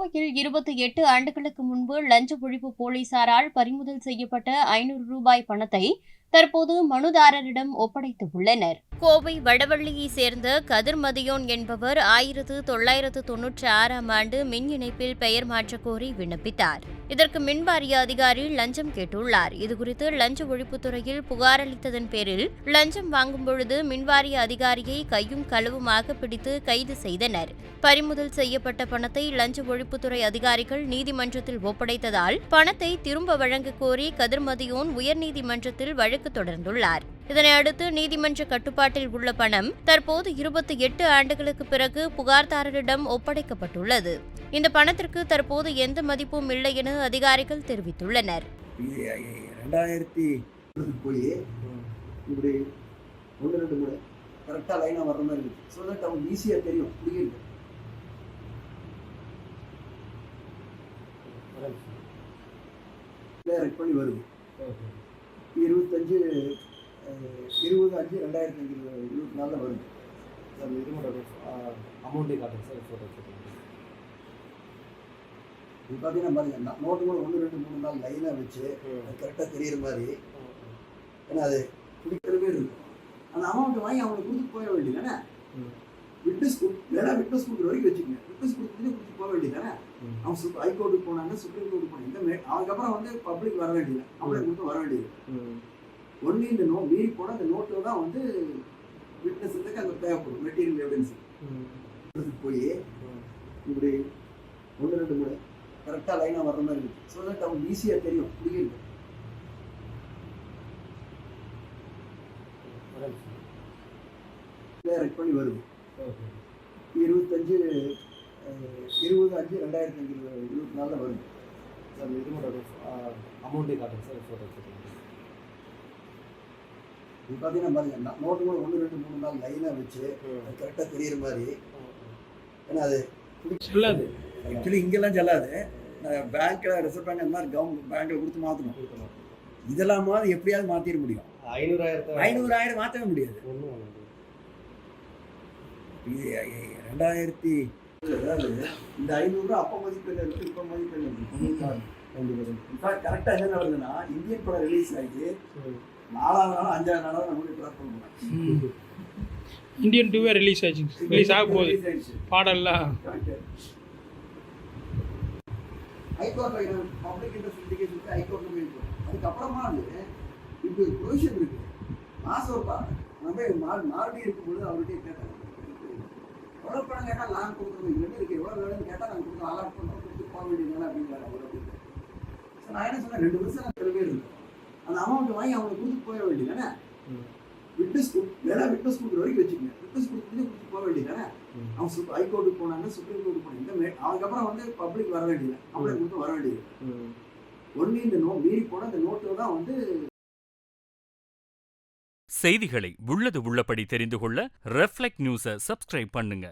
கோவையில் இருபத்தி எட்டு ஆண்டுகளுக்கு முன்பு லஞ்ச ஒழிப்பு போலீசாரால் பறிமுதல் செய்யப்பட்ட ஐநூறு ரூபாய் பணத்தை தற்போது மனுதாரரிடம் ஒப்படைத்து உள்ளனர். கோவை வடவள்ளியை சேர்ந்த கதிர்மதியோன் என்பவர் ஆயிரத்து தொள்ளாயிரத்து தொன்னூற்றி ஆறாம் ஆண்டு மின் இணைப்பில் பெயர் மாற்றக் கோரி விண்ணப்பித்தார். இதற்கு மின்வாரிய அதிகாரி லஞ்சம் கேட்டுள்ளார். இதுகுறித்து லஞ்ச ஒழிப்புத்துறையில் புகார் அளித்ததன் பேரில் லஞ்சம் வாங்கும் பொழுது மின்வாரிய அதிகாரியை கையும் களவுமாக பிடித்து கைது செய்தனர். பறிமுதல் செய்யப்பட்ட பணத்தை லஞ்ச ஒழிப்புத்துறை அதிகாரிகள் நீதிமன்றத்தில் ஒப்படைத்ததால் பணத்தை திரும்ப வழங்க கோரி கதிர்மதியோன் உயர்நீதிமன்றத்தில் வழக்கு தொடர்ந்துள்ளார். இதனை அடுத்து நீதிமன்ற கட்டுப்பாட்டில் உள்ள பணம் தற்போது இருபத்தி எட்டு ஆண்டுகளுக்கு பிறகு புகார்தாரரிடம் ஒப்படைக்கப்பட்டுள்ளது. இந்த பணத்திற்கு தற்போது எந்த மதிப்பும் இல்லை என அதிகாரிகள் தெரிவித்துள்ளனர். இது ரெண்டாயிரத்தி போய் இப்படி ஒன்று ரெண்டு முறை கரெக்டாக லைனாக வர்ற மாதிரி இருக்கு. ஸோ தட் அவங்க ஈஸியாக தெரியும். புரியுது? ரெக் பண்ணி வருது. இருபத்தஞ்சு இருபது அஞ்சு ரெண்டாயிரத்தி அஞ்சு இருபத்தி நாலில் வருது. சார் இது மட்டும் அமௌண்ட்டே காட்டுங்க சார் ஃபோட்டோ இது பார்த்தீங்கன்னா பாருங்க நா- நோட்டு கூட ஒன்று ரெண்டு மூணு நாள் லைனாக வச்சு கரெக்டாக தெரியுற மாதிரி. ஏன்னா அது பிடிக்கிறவே இருக்கும். அந்த அமௌண்ட் வாங்கி அவங்களுக்கு கொடுத்து போக வேண்டியதானே ம். விட்னஸ் வேணா விட்னஸ் கொடுக்குற வரைக்கும் வச்சுக்கோங்க. விட்னஸ் கொடுத்துட்டு கொடுத்து போக வேண்டியதானே அவங்க சுப் ஹைகோர்ட்டுக்கு போனாங்க சுப்ரீம் கோர்ட்டுக்கு போனாங்க. இந்த அதுக்கப்புறம் வந்து பப்ளிக் வர வேண்டியது அவங்களே கொடுத்து வர வேண்டியது ஒன்லி இந்த நோ மீறி போனால் அந்த நோட்டில் தான் வந்து விட்னஸுக்கு அங்கே தேவைப்படும் மெட்டீரியல் எவிடன்ஸ் போய் இப்படி ஒன்று ரெண்டு முறை கரெக்டாக லைனாக வர்ற மாதிரி இருக்கு. ஸோ தட் அவங்க ஈஸியாக தெரியும் புரியுது. ரெக் பண்ணி வருது. இருபத்தஞ்சு இருபது அஞ்சு ரெண்டாயிரத்தி அஞ்சு இருபத்தி நாலில் வருது சார் இது மட்டும் அமௌண்ட்டே காட்டுங்க சார் ஃபோட்டோ வச்சுருக்கேன் இது பார்த்தீங்கன்னா பாருங்க நோட்டு கூட ஒன்று ரெண்டு மூணு நாள் லைனாக வச்சு கரெக்டாக தெரியுற மாதிரி. ஏன்னா அது சொல்லாது. ஆக்சுவலி இங்கெல்லாம் செல்லாது. பேங்க்கில் ரிசர்வ் பேங்க் அந்த மாதிரி கவர்மெண்ட் பேங்க்கில் கொடுத்து மாற்றணும் கொடுக்கணும் இதெல்லாம் மாதிரி எப்படியாவது மாற்றிட முடியும். ஐநூறாயிரத்தை ஐநூறாயிரம் மாற்றவே முடியாது. இது ரெண்டாயிரத்தி இந்த ஐநூறுரூவா அப்போ மதிப்பெண் இருக்கு இப்போ மதிப்பெண் இருக்கு. இன்ஃபேக்ட் கரெக்டாக என்ன வருதுன்னா இந்தியன் படம் ரிலீஸ் ஆகிட்டு நாலாவது நாள் அஞ்சாவது நாளாக நம்மளுக்கு ட்ராப் பண்ணுவோம் இந்தியன் டூவே ரிலீஸ் ஆயிடுச்சு. ரிலீஸ் ஆக போகுது. பாடல்லாம். ஹைகோர்ட்ல பப்ளிக் இன்ட்ரெஸ்ட் லிட்டிகேஷனுக்கு ஹைகோர்ட்ல போயிருக்கோம் அதுக்கப்புறமா வந்து இப்படி ஒரு ப்ரொவிஷன் இருக்கு. மாசம் ஒரு பா- நம்ம போய் மா மாறுபடி இருக்கும்போது அவர்கிட்ட கேட்டாங்க பணம் கேட்டால் நான் கொடுக்குறோம் ரெண்டு இருக்கு எவ்வளோ வேணும்னு கேட்டால் நாங்கள் கொடுக்குறோம் அலாட் பண்ணுறோம் கொடுத்து போக வேண்டியதுனால அப்படிங்கிறாங்க அவர் அப்படின்னு ஸோ நான் என்ன சொன்னேன்? ரெண்டு வருஷம் நான் சில பேர் இருக்கு அந்த அமௌண்ட் வாங்கி அவங்களுக்கு கொடுத்து போக வேண்டியதானே. விட்னஸ் வேணா விட்னஸ் கொடுக்குற வரைக்கும் வச்சுக்கோங்க. விட்னஸ் கொடுத்துட்டு கொடுத்து போக வேண்டியதானே அவங்க சுப் ஹைகோர்ட்டுக்கு போனாங்க சுப்ரீம் கோர்ட்டுக்கு போனாங்க. இந்த மே- அதுக்கப்புறம் வந்து பப்ளிக் வர வேண்டியது. அவங்களே கொடுத்து வர வேண்டியது. ஒன்லி இந்த நோ மீறி போனால் இந்த நோட்டில் தான் வந்து செய்திகளை உள்ளது உள்ளபடி தெரிந்து கொள்ள ரெஃப்ளெக்ட் நியூஸை சப்ஸ்கிரைப் பண்ணுங்க.